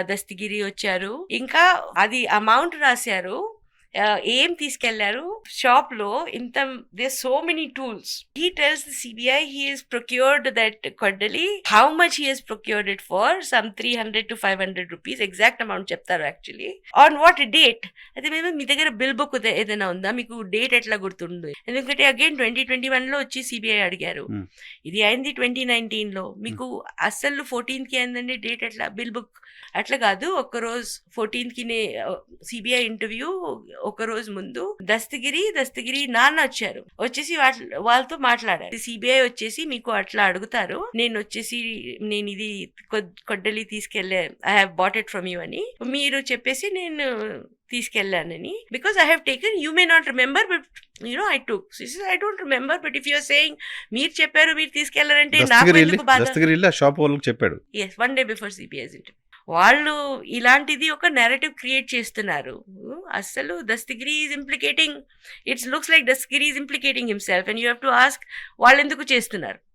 దస్తగిరి వచ్చారు. ఇంకా అది అమౌంట్ రాశారు. ఏం తీసుకెళ్ళారు? షాప్లో ఇంత they so many tools he tells the CBI he is procured that కొడ్డలి how much he has procured it for some three hundred to five hundred rupees exact amount చెప్తారు actually on what date అయితే మేము మీ దగ్గర bill book ఏదైనా ఉందా మీకు date ఎట్లా గుర్తుంది ఎందుకంటే అగైన్ ట్వంటీ ట్వంటీ వన్లో వచ్చి సిబిఐ అడిగారు. ఇది అయింది ట్వంటీ నైన్టీన్లో మీకు అస్సలు ఫోర్టీన్త్కి అయిందండి డేట్ ఎట్లా బిల్ బుక్ అట్లా కాదు ఒక రోజు ఫోర్టీన్త్కి సిబిఐ ఇంటర్వ్యూ ఒక రోజు ముందు దస్తగిరి దస్తగిరి నాన్న వచ్చారు. వచ్చేసి వాళ్ళతో మాట్లాడారు. సిబిఐ వచ్చేసి మీకు అట్లా అడుగుతారు. నేను వచ్చేసి నేను ఇది కొడ్డలి తీసుకెళ్ళే I have bought it from you అని. మీరు చెప్పేసి నేను తీసుకెళ్ళానని. Because I have taken you may not remember but you know I took I don't remember but if you're saying మీరు చెప్పారు మీరు తీసుకెళ్ళారంటే నాకు దస్తగిరి వెళ్ళి ఎందుకు బాధ? దస్తగిరి వెళ్ళి ఆ షాప్ వాళ్ళకి చెప్పాడు. Yes one day before interview వాళ్ళు ఇలాంటిది ఒక నెరేటివ్ క్రియేట్ చేస్తున్నారు. అస్సలు Dastagiri is implicating it's looks like Dastagiri is implicating himself and you have to ask వాళ్ళు ఎందుకు చేస్తున్నారు?